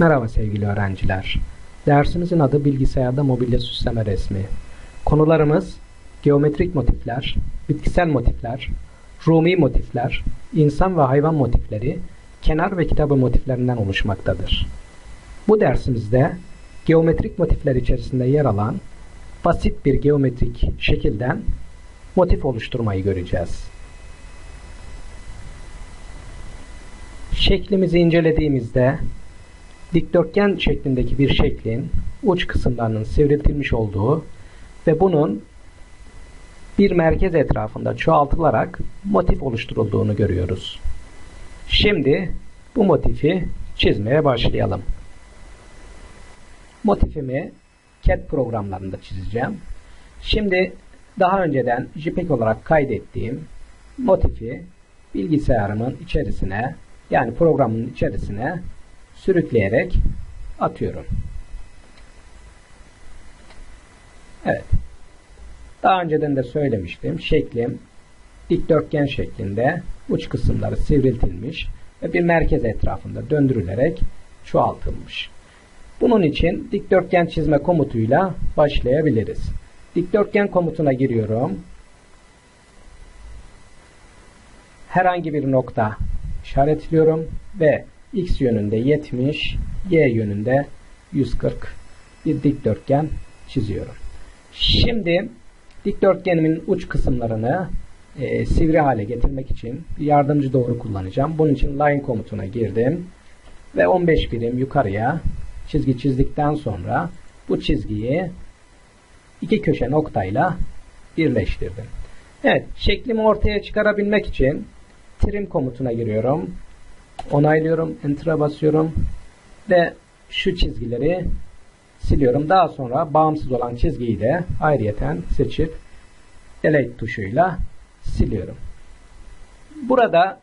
Merhaba sevgili öğrenciler. Dersimizin adı bilgisayarda mobilya süsleme resmi. Konularımız geometrik motifler, bitkisel motifler, Rumi motifler, insan ve hayvan motifleri, kenar ve kitabı motiflerinden oluşmaktadır. Bu dersimizde geometrik motifler içerisinde yer alan basit bir geometrik şekilden motif oluşturmayı göreceğiz. Şeklimizi incelediğimizde dikdörtgen şeklindeki bir şeklin uç kısımlarının sivriltilmiş olduğu ve bunun bir merkez etrafında çoğaltılarak motif oluşturulduğunu görüyoruz. Şimdi bu motifi çizmeye başlayalım. Motifimi CAD programlarında çizeceğim. Şimdi daha önceden JPEG olarak kaydettiğim motifi bilgisayarımın içerisine yani programın içerisine sürükleyerek atıyorum. Evet. Daha önceden de söylemiştim. Şeklim dikdörtgen şeklinde uç kısımları sivriltilmiş ve bir merkez etrafında döndürülerek çoğaltılmış. Bunun için dikdörtgen çizme komutuyla başlayabiliriz. Dikdörtgen komutuna giriyorum. Herhangi bir nokta işaretliyorum ve x yönünde 70, y yönünde 140 bir dikdörtgen çiziyorum. Şimdi dikdörtgenimin uç kısımlarını e, sivri hale getirmek için yardımcı doğru kullanacağım. Bunun için line komutuna girdim ve 15 birim yukarıya çizgi çizdikten sonra bu çizgiyi iki köşe noktayla birleştirdim. Evet, şeklimi ortaya çıkarabilmek için trim komutuna giriyorum. Onaylıyorum, enter'a basıyorum ve şu çizgileri siliyorum. Daha sonra bağımsız olan çizgiyi de ayrıyeten seçip delete tuşuyla siliyorum. Burada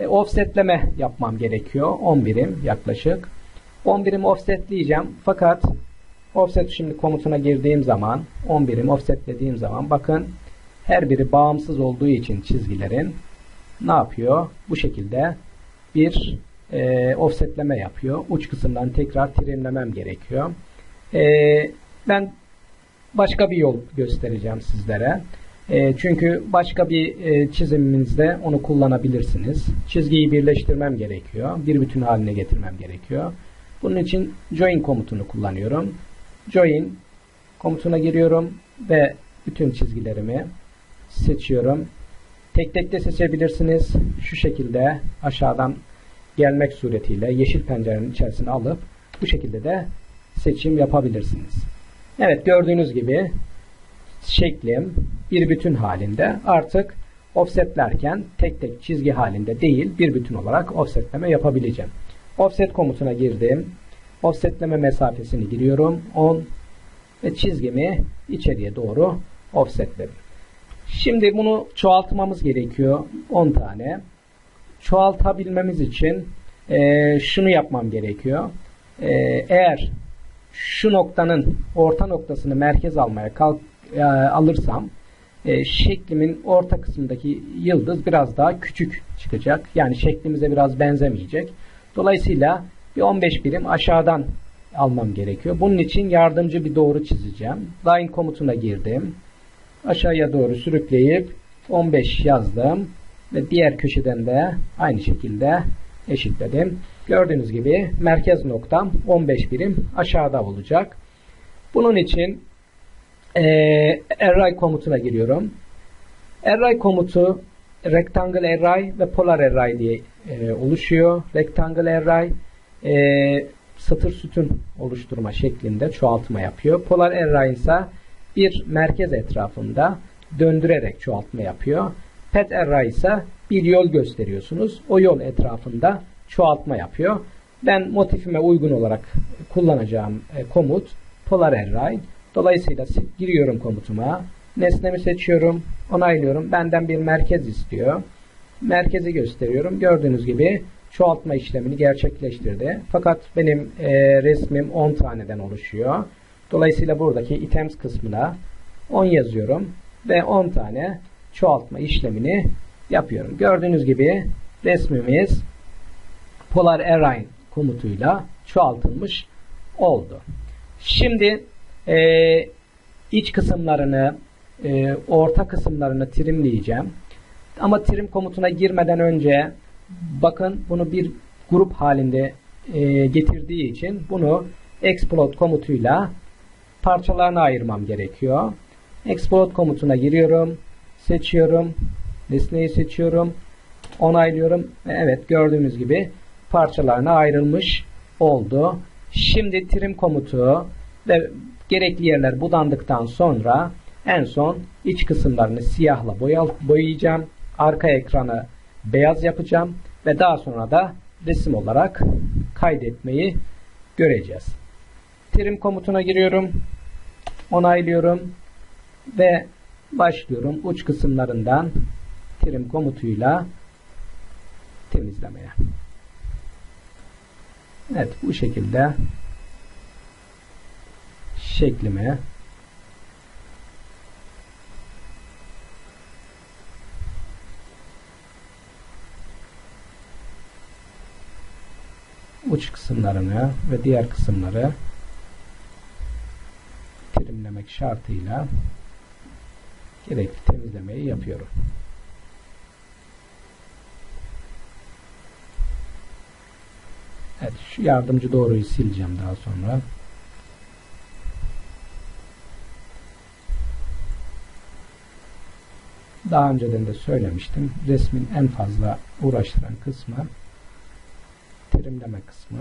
e, offsetleme yapmam gerekiyor. 10 birim yaklaşık. 10 birim offsetleyeceğim. Fakat offset şimdi komutuna girdiğim zaman 10 birim offsetlediğim zaman bakın her biri bağımsız olduğu için çizgilerin ne yapıyor? Bu şekilde bir e, offsetleme yapıyor. Uç kısımdan tekrar trimlemem gerekiyor. E, ben başka bir yol göstereceğim sizlere. E, çünkü başka bir e, çiziminizde onu kullanabilirsiniz. Çizgiyi birleştirmem gerekiyor. Bir bütün haline getirmem gerekiyor. Bunun için join komutunu kullanıyorum. Join komutuna giriyorum ve bütün çizgilerimi seçiyorum. Tek tek de seçebilirsiniz. Şu şekilde aşağıdan gelmek suretiyle yeşil pencerenin içerisine alıp bu şekilde de seçim yapabilirsiniz. Evet gördüğünüz gibi şeklim bir bütün halinde artık offsetlerken tek tek çizgi halinde değil bir bütün olarak offsetleme yapabileceğim. Offset komutuna girdim. Offsetleme mesafesini giriyorum. 10 ve çizgimi içeriye doğru offsetledim. Şimdi bunu çoğaltmamız gerekiyor. 10 tane. Çoğaltabilmemiz için e, şunu yapmam gerekiyor. E, eğer şu noktanın orta noktasını merkez almaya kalk, e, alırsam e, şeklimin orta kısmındaki yıldız biraz daha küçük çıkacak. Yani şeklimize biraz benzemeyecek. Dolayısıyla bir 15 birim aşağıdan almam gerekiyor. Bunun için yardımcı bir doğru çizeceğim. Line komutuna girdim aşağıya doğru sürükleyip 15 yazdım ve diğer köşeden de aynı şekilde eşitledim. Gördüğünüz gibi merkez noktam 15 birim aşağıda olacak. Bunun için e, array komutuna giriyorum. Array komutu rectangle array ve polar array diye e, oluşuyor. Rectangle array e, satır sütun oluşturma şeklinde çoğaltma yapıyor. Polar array ise bir merkez etrafında döndürerek çoğaltma yapıyor. Pet array ise bir yol gösteriyorsunuz. O yol etrafında çoğaltma yapıyor. Ben motifime uygun olarak kullanacağım e, komut polar array. Dolayısıyla giriyorum komutuma. Nesnemi seçiyorum. Onaylıyorum. Benden bir merkez istiyor. Merkezi gösteriyorum. Gördüğünüz gibi çoğaltma işlemini gerçekleştirdi. Fakat benim e, resmim 10 taneden oluşuyor. Dolayısıyla buradaki items kısmına 10 yazıyorum ve 10 tane çoğaltma işlemini yapıyorum. Gördüğünüz gibi resmimiz polar array komutuyla çoğaltılmış oldu. Şimdi e, iç kısımlarını, e, orta kısımlarını trimleyeceğim. Ama trim komutuna girmeden önce bakın bunu bir grup halinde e, getirdiği için bunu explode komutuyla parçalarına ayırmam gerekiyor. Explode komutuna giriyorum. Seçiyorum. Nesneyi seçiyorum. Onaylıyorum. Ve evet gördüğünüz gibi parçalarına ayrılmış oldu. Şimdi trim komutu ve gerekli yerler budandıktan sonra en son iç kısımlarını siyahla boyayacağım. Arka ekranı beyaz yapacağım ve daha sonra da resim olarak kaydetmeyi göreceğiz. Trim komutuna giriyorum. Onaylıyorum ve başlıyorum uç kısımlarından trim komutuyla temizlemeye. Evet bu şekilde şeklime uç kısımlarını ve diğer kısımları trimlemek şartıyla gerekli temizlemeyi yapıyorum. Evet, şu yardımcı doğruyu sileceğim daha sonra. Daha önceden de söylemiştim. Resmin en fazla uğraştıran kısmı terimleme kısmı.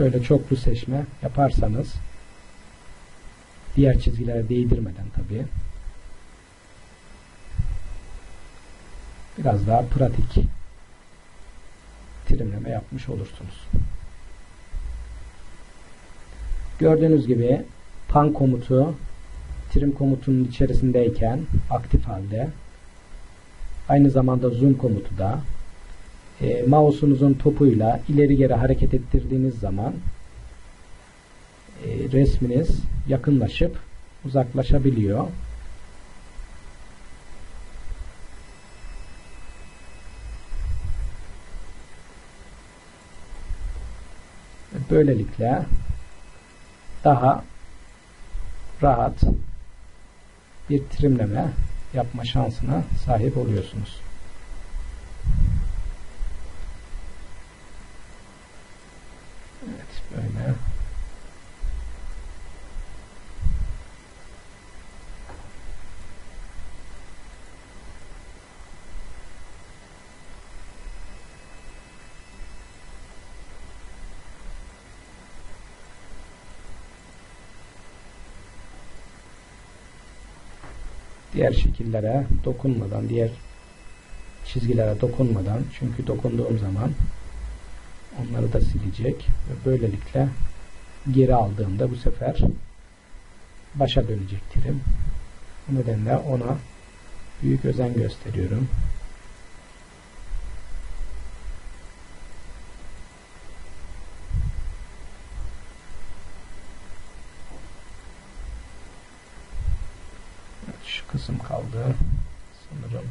Şöyle çoklu seçme yaparsanız diğer çizgilere değdirmeden tabii biraz daha pratik trimleme yapmış olursunuz. Gördüğünüz gibi pan komutu trim komutunun içerisindeyken aktif halde aynı zamanda zoom komutu da e, mouse'unuzun topuyla ileri geri hareket ettirdiğiniz zaman e, resminiz yakınlaşıp uzaklaşabiliyor. Böylelikle daha rahat bir trimleme yapma şansına sahip oluyorsunuz. Evet böyle diğer şekillere dokunmadan, diğer çizgilere dokunmadan çünkü dokunduğum zaman onları da silecek ve böylelikle geri aldığımda bu sefer başa dönecektirim. Bu nedenle ona büyük özen gösteriyorum. şu kısım kaldı. Sanırım.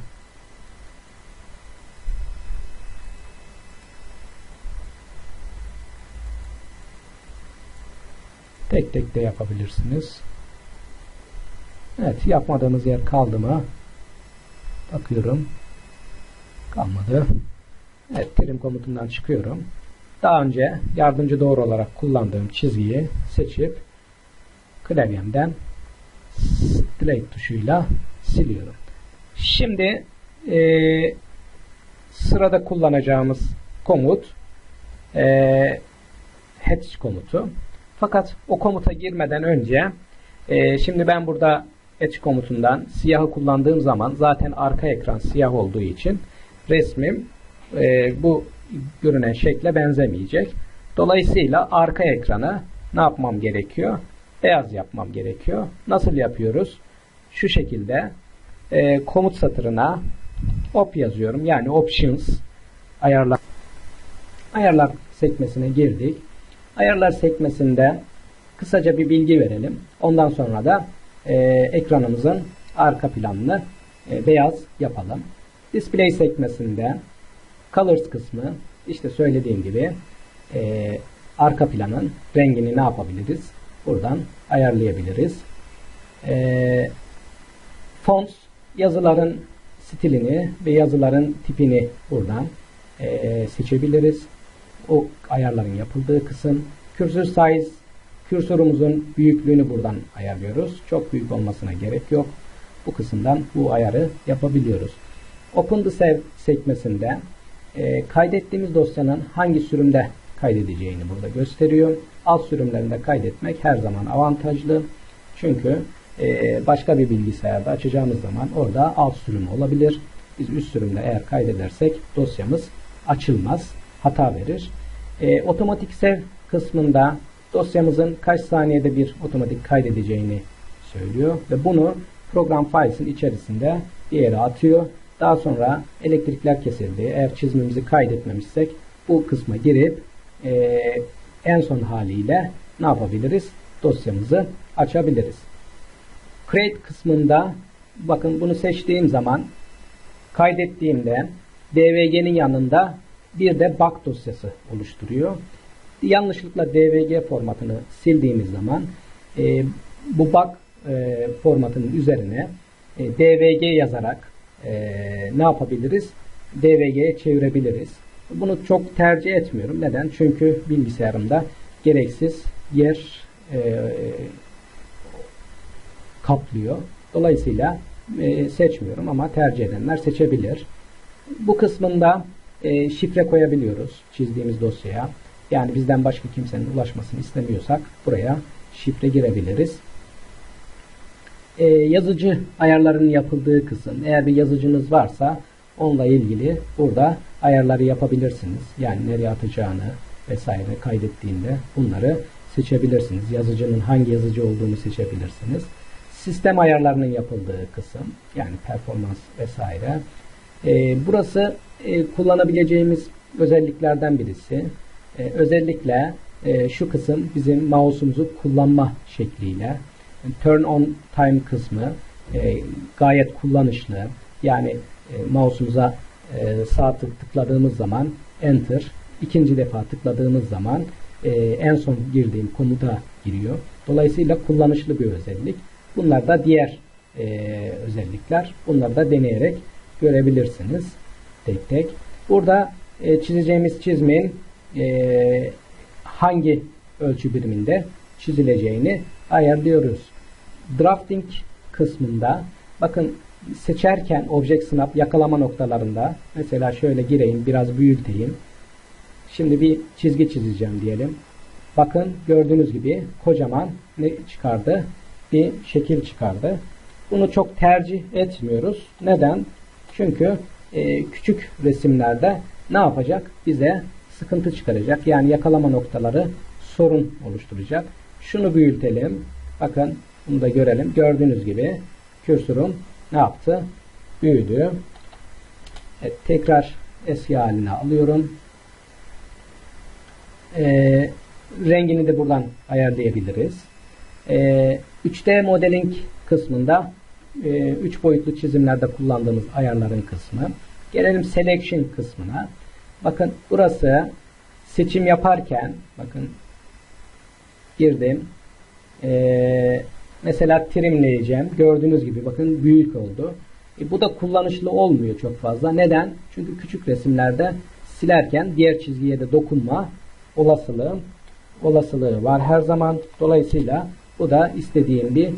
Tek tek de yapabilirsiniz. Evet yapmadığınız yer kaldı mı? Bakıyorum. Kalmadı. Evet terim komutundan çıkıyorum. Daha önce yardımcı doğru olarak kullandığım çizgiyi seçip klavyemden delete tuşuyla siliyorum. Şimdi e, sırada kullanacağımız komut e, hatch komutu. Fakat o komuta girmeden önce e, şimdi ben burada hatch komutundan siyahı kullandığım zaman zaten arka ekran siyah olduğu için resmim e, bu görünen şekle benzemeyecek. Dolayısıyla arka ekranı ne yapmam gerekiyor? Beyaz yapmam gerekiyor. Nasıl yapıyoruz? Şu şekilde e, komut satırına op yazıyorum. Yani options ayarlar ayarlar sekmesine girdik. Ayarlar sekmesinde kısaca bir bilgi verelim. Ondan sonra da e, ekranımızın arka planını e, beyaz yapalım. Display sekmesinde Colors kısmı işte söylediğim gibi e, arka planın rengini ne yapabiliriz? Buradan ayarlayabiliriz. E, fonts yazıların stilini ve yazıların tipini buradan e, seçebiliriz. O ayarların yapıldığı kısım. Cursor size Kürsorumuzun büyüklüğünü buradan ayarlıyoruz. Çok büyük olmasına gerek yok. Bu kısımdan bu ayarı yapabiliyoruz. Open the Save sekmesinde e, kaydettiğimiz dosyanın hangi sürümde kaydedeceğini burada gösteriyor. Alt sürümlerinde kaydetmek her zaman avantajlı. Çünkü e, başka bir bilgisayarda açacağımız zaman orada alt sürümü olabilir. Biz üst sürümde eğer kaydedersek dosyamız açılmaz, hata verir. E, otomatik sev kısmında dosyamızın kaç saniyede bir otomatik kaydedeceğini söylüyor ve bunu program files'in içerisinde bir yere atıyor. Daha sonra elektrikler kesildi. Eğer çizimimizi kaydetmemişsek bu kısma girip e, en son haliyle ne yapabiliriz? Dosyamızı açabiliriz. Create kısmında bakın bunu seçtiğim zaman kaydettiğimde DVG'nin yanında bir de bug dosyası oluşturuyor. Yanlışlıkla DVG formatını sildiğimiz zaman e, bu bug e, formatının üzerine e, DVG yazarak e, ne yapabiliriz? DVG'ye çevirebiliriz. Bunu çok tercih etmiyorum. Neden? Çünkü bilgisayarımda gereksiz yer e, kaplıyor. Dolayısıyla e, seçmiyorum ama tercih edenler seçebilir. Bu kısmında e, şifre koyabiliyoruz çizdiğimiz dosyaya. Yani bizden başka kimsenin ulaşmasını istemiyorsak buraya şifre girebiliriz. Ee, yazıcı ayarlarının yapıldığı kısım. Eğer bir yazıcınız varsa onunla ilgili burada ayarları yapabilirsiniz. Yani nereye atacağını vesaire kaydettiğinde bunları seçebilirsiniz. Yazıcının hangi yazıcı olduğunu seçebilirsiniz. Sistem ayarlarının yapıldığı kısım yani performans vesaire. Ee, burası e, kullanabileceğimiz özelliklerden birisi. E, özellikle e, şu kısım bizim mouse'umuzu kullanma şekliyle turn on time kısmı e, gayet kullanışlı. Yani mouse'umuza sağ tık tıkladığımız zaman enter, ikinci defa tıkladığımız zaman en son girdiğim komuta giriyor. Dolayısıyla kullanışlı bir özellik. Bunlar da diğer özellikler. Bunları da deneyerek görebilirsiniz tek tek. Burada e, çizeceğimiz çizmenin e, hangi ölçü biriminde çizileceğini ayarlıyoruz. Drafting kısmında bakın seçerken Object Snap yakalama noktalarında mesela şöyle gireyim biraz büyüteyim. Şimdi bir çizgi çizeceğim diyelim. Bakın gördüğünüz gibi kocaman ne çıkardı? Bir şekil çıkardı. Bunu çok tercih etmiyoruz. Neden? Çünkü e, küçük resimlerde ne yapacak? Bize sıkıntı çıkaracak. Yani yakalama noktaları sorun oluşturacak. Şunu büyütelim. Bakın bunu da görelim. Gördüğünüz gibi kürsürüm ne yaptı? Büyüdü. Evet, tekrar eski haline alıyorum. Ee, rengini de buradan ayarlayabiliriz. Ee, 3D modeling kısmında 3 e, üç boyutlu çizimlerde kullandığımız ayarların kısmı. Gelelim selection kısmına. Bakın burası seçim yaparken bakın girdim. Ee, mesela trimleyeceğim. Gördüğünüz gibi bakın büyük oldu. E, bu da kullanışlı olmuyor çok fazla. Neden? Çünkü küçük resimlerde silerken diğer çizgiye de dokunma olasılığı olasılığı var her zaman. Dolayısıyla bu da istediğim bir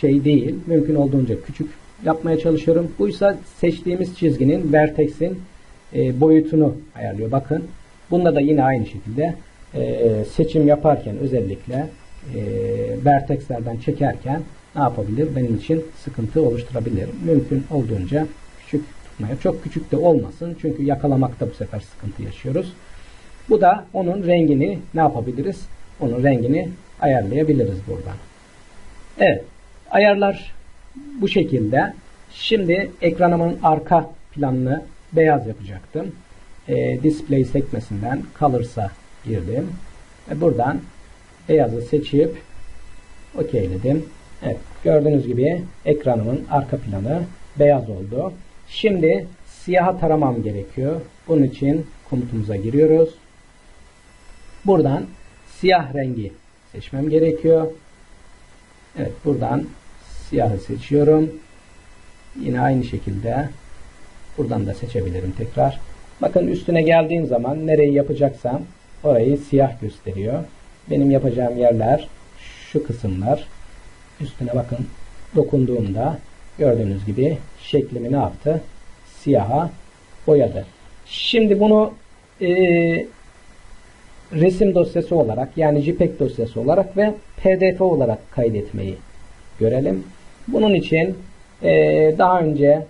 şey değil. Mümkün olduğunca küçük yapmaya çalışıyorum. Buysa seçtiğimiz çizginin vertex'in e, boyutunu ayarlıyor. Bakın bunda da yine aynı şekilde e, seçim yaparken özellikle e, vertexlerden çekerken ne yapabilir? Benim için sıkıntı oluşturabilir. Mümkün olduğunca küçük tutmaya. Çok küçük de olmasın. Çünkü yakalamakta bu sefer sıkıntı yaşıyoruz. Bu da onun rengini ne yapabiliriz? Onun rengini ayarlayabiliriz buradan. Evet. Ayarlar bu şekilde. Şimdi ekranımın arka planını beyaz yapacaktım. E, display sekmesinden Colors'a girdim. Ve buradan beyazı seçip okeyledim. Evet, gördüğünüz gibi ekranımın arka planı beyaz oldu. Şimdi siyaha taramam gerekiyor. Bunun için komutumuza giriyoruz. Buradan siyah rengi seçmem gerekiyor. Evet buradan siyahı seçiyorum. Yine aynı şekilde buradan da seçebilirim tekrar. Bakın üstüne geldiğim zaman nereyi yapacaksam orayı siyah gösteriyor. Benim yapacağım yerler şu kısımlar. Üstüne bakın dokunduğumda gördüğünüz gibi şeklimi ne yaptı? Siyaha boyadı. Şimdi bunu e, resim dosyası olarak yani JPEG dosyası olarak ve PDF olarak kaydetmeyi görelim. Bunun için e, daha önce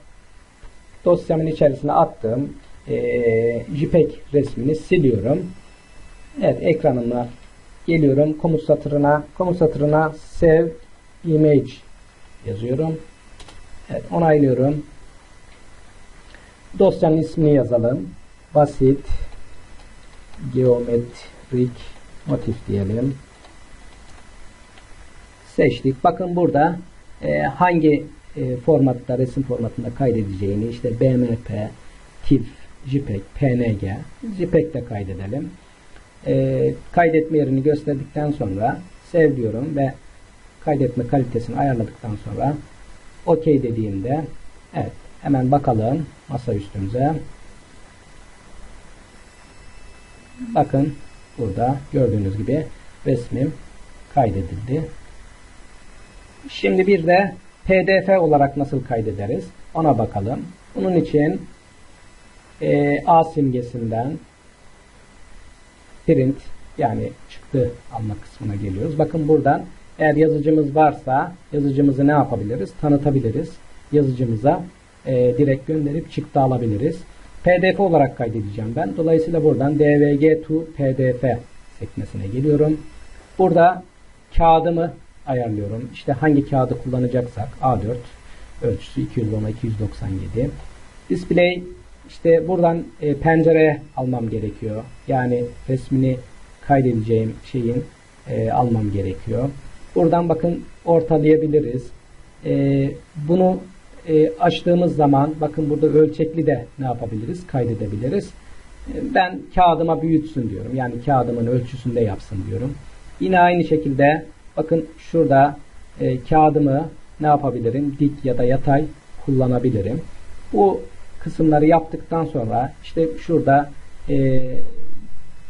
dosyamın içerisine attığım e, JPEG resmini siliyorum. Evet ekranıma geliyorum komut satırına komut satırına save image yazıyorum. Evet onaylıyorum. Dosyanın ismini yazalım. Basit geometrik motif diyelim. Seçtik. Bakın burada e, hangi e, formatta resim formatında kaydedeceğini işte BMP, TIFF, JPEG, PNG, JPEG'de kaydedelim. E, kaydetme yerini gösterdikten sonra sev diyorum ve kaydetme kalitesini ayarladıktan sonra OK dediğimde evet hemen bakalım masa üstümüze. Bakın burada gördüğünüz gibi resmim kaydedildi. Şimdi bir de PDF olarak nasıl kaydederiz? Ona bakalım. Bunun için e, A simgesinden print yani çıktı alma kısmına geliyoruz. Bakın buradan eğer yazıcımız varsa yazıcımızı ne yapabiliriz? Tanıtabiliriz. Yazıcımıza e, direkt gönderip çıktı alabiliriz. PDF olarak kaydedeceğim ben. Dolayısıyla buradan DVG to PDF sekmesine geliyorum. Burada kağıdımı ayarlıyorum. İşte hangi kağıdı kullanacaksak A4 ölçüsü 210 297. Display işte buradan e, pencereye almam gerekiyor. Yani resmini kaydedeceğim şeyin e, almam gerekiyor. Buradan bakın ortalayabiliriz. E, bunu e, açtığımız zaman bakın burada ölçekli de ne yapabiliriz? Kaydedebiliriz. E, ben kağıdıma büyütsün diyorum. Yani kağıdımın ölçüsünde yapsın diyorum. Yine aynı şekilde bakın şurada e, kağıdımı ne yapabilirim? Dik ya da yatay kullanabilirim. Bu kısımları yaptıktan sonra işte şurada e,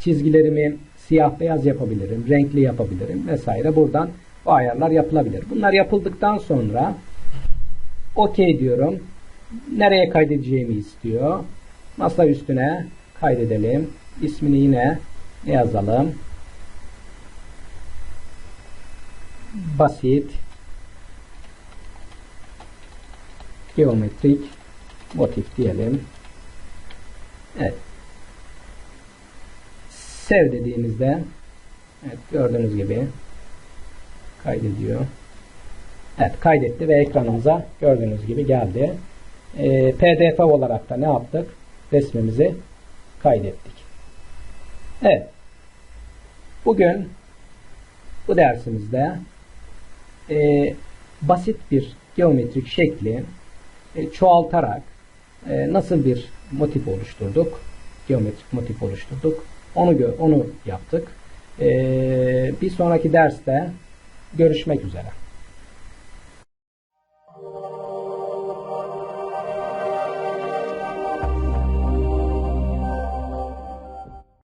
çizgilerimi siyah beyaz yapabilirim, renkli yapabilirim vesaire. Buradan bu ayarlar yapılabilir. Bunlar yapıldıktan sonra OK diyorum. Nereye kaydedeceğimi istiyor. Masa üstüne kaydedelim. İsmini yine yazalım. Basit geometrik motif diyelim. Evet. Sev dediğimizde evet, gördüğünüz gibi kaydediyor. Evet kaydetti ve ekranımıza gördüğünüz gibi geldi. E, PDF olarak da ne yaptık? Resmimizi kaydettik. Evet. Bugün bu dersimizde e, basit bir geometrik şekli e, çoğaltarak e, nasıl bir motif oluşturduk? Geometrik motif oluşturduk. Onu onu yaptık. E, bir sonraki derste görüşmek üzere.